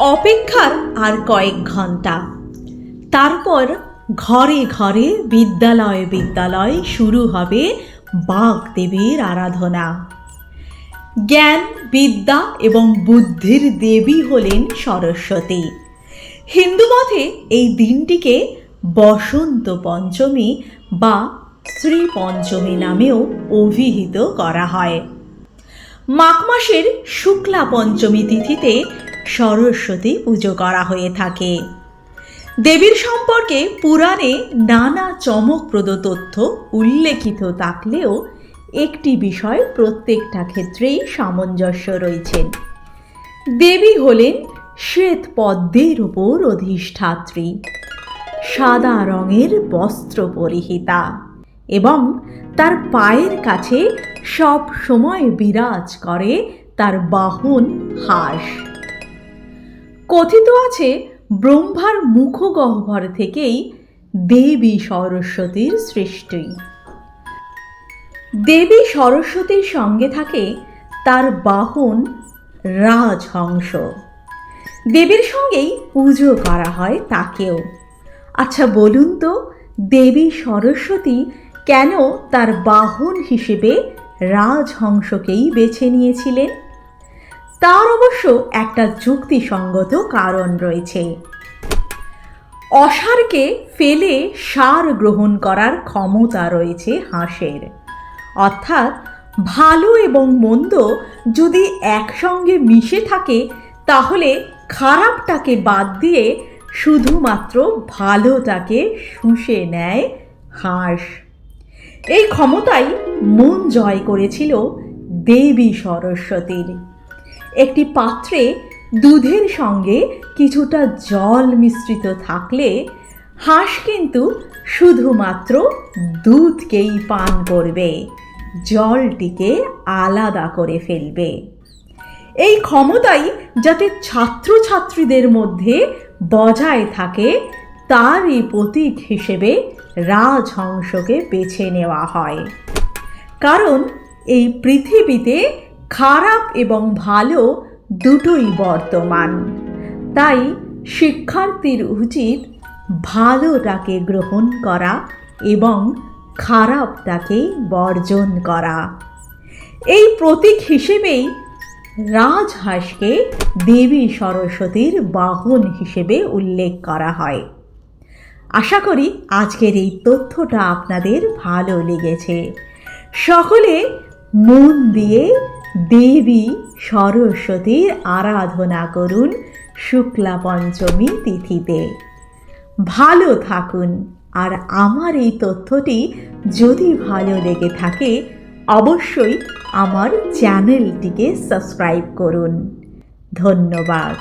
অপেক্ষার আর কয়েক ঘণ্টা তারপর ঘরে ঘরে বিদ্যালয় বিদ্যালয় শুরু হবে বাগদেবীর আরাধনা। জ্ঞান, বিদ্যা এবং বুদ্ধির দেবী হলেন সরস্বতী। হিন্দু মতে এই দিনটিকে বসন্ত পঞ্চমী বা শ্রী পঞ্চমী নামেও অভিহিত করা হয়। মাঘ মাসের শুক্লা পঞ্চমী তিথিতে সরস্বতী পুজো করা হয়ে থাকে। দেবীর সম্পর্কে পুরাণে নানা চমকপ্রদ তথ্য উল্লেখিত থাকলেও একটি বিষয় প্রত্যেকটা ক্ষেত্রেই সামঞ্জস্য রয়েছেন দেবী হলেন শ্বেত পদ্মের উপর অধিষ্ঠাত্রী। সাদা রঙের বস্ত্র পরিহিতা এবং তার পায়ের কাছে সব সময় বিরাজ করে তার বাহন হাঁস। কথিত আছে, ব্রহ্মার মুখগহ্বর থেকেই দেবী সরস্বতীর সৃষ্টি। দেবী সরস্বতীর সঙ্গে থাকে তার বাহন রাজহংস। দেবীর সঙ্গেই পুজো করা হয় তাকেও। আচ্ছা বলুন তো, দেবী সরস্বতী কেন তার বাহন হিসেবে রাজহংসকেই বেছে নিয়েছিলেন? তার অবশ্য একটা যুক্তিসঙ্গত কারণ রয়েছে। অসারকে ফেলে সার গ্রহণ করার ক্ষমতা রয়েছে হাঁসের। অর্থাৎ ভালো এবং মন্দ যদি একসঙ্গে মিশে থাকে, তাহলে খারাপটাকে বাদ দিয়ে শুধুমাত্র ভালোটাকে শুষে নেয় হাঁস। এই ক্ষমতাই মন জয় করেছিল দেবী সরস্বতীর। একটি পাত্রে দুধের সঙ্গে কিছুটা জল মিশ্রিত থাকলে হাঁস কিন্তু শুধুমাত্র দুধকেই পান করবে, জলটিকে আলাদা করে ফেলবে। এই ক্ষমতাই যাতে ছাত্রছাত্রীদের মধ্যে বজায় থাকে, তারই প্রতীক হিসেবে রাজহংসকে বেছে নেওয়া হয়। কারণ এই পৃথিবীতে খারাপ এবং ভালো দুটোই বর্তমান। তাই শিক্ষার্থীর উচিত ভালোটাকে গ্রহণ করা এবং খারাপটাকে বর্জন করা। এই প্রতীক হিসেবেই রাজহাঁসকে দেবী সরস্বতীর বাহন হিসেবে উল্লেখ করা হয়। আশা করি আজকের এই তথ্যটা আপনাদের ভালো লেগেছে। সকলে মন দিয়ে দেবী সরস্বতীর আরাধনা করুন শুক্লা পঞ্চমী তিথিতে। ভালো থাকুন। আর আমার এই তথ্যটি যদি ভালো লেগে থাকে, অবশ্যই আমার চ্যানেলটিকে সাবস্ক্রাইব করুন। ধন্যবাদ।